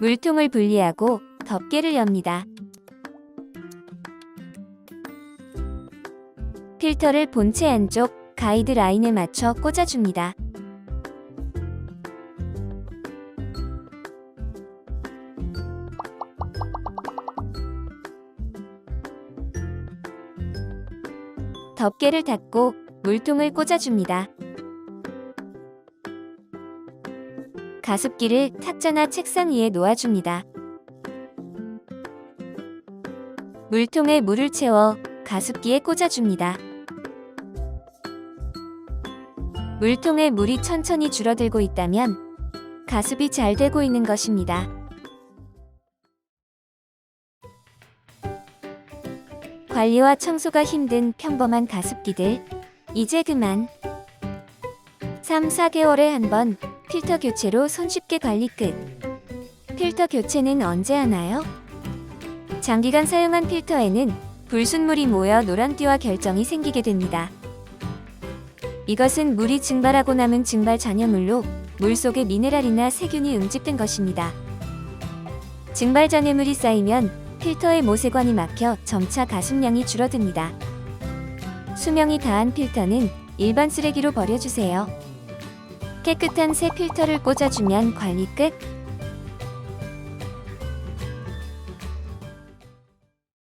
물통을 분리하고 덮개를 엽니다. 필터를 본체 안쪽 가이드 라인에 맞춰 꽂아줍니다. 덮개를 닫고 물통을 꽂아줍니다. 가습기를 탁자나 책상 위에 놓아줍니다. 물통에 물을 채워 가습기에 꽂아줍니다. 물통에 물이 천천히 줄어들고 있다면 가습이 잘 되고 있는 것입니다. 관리와 청소가 힘든 평범한 가습기들, 이제 그만. 3, 4개월에 한 번 필터 교체로 손쉽게 관리 끝. 필터 교체는 언제 하나요? 장기간 사용한 필터에는 불순물이 모여 노란띠와 결정이 생기게 됩니다. 이것은 물이 증발하고 남은 증발 잔여물로 물속에 미네랄이나 세균이 응집된 것입니다. 증발 잔여물이 쌓이면 필터의 모세관이 막혀 점차 가습량이 줄어듭니다. 수명이 다한 필터는 일반 쓰레기로 버려주세요. 깨끗한 새 필터를 꽂아주면 관리 끝.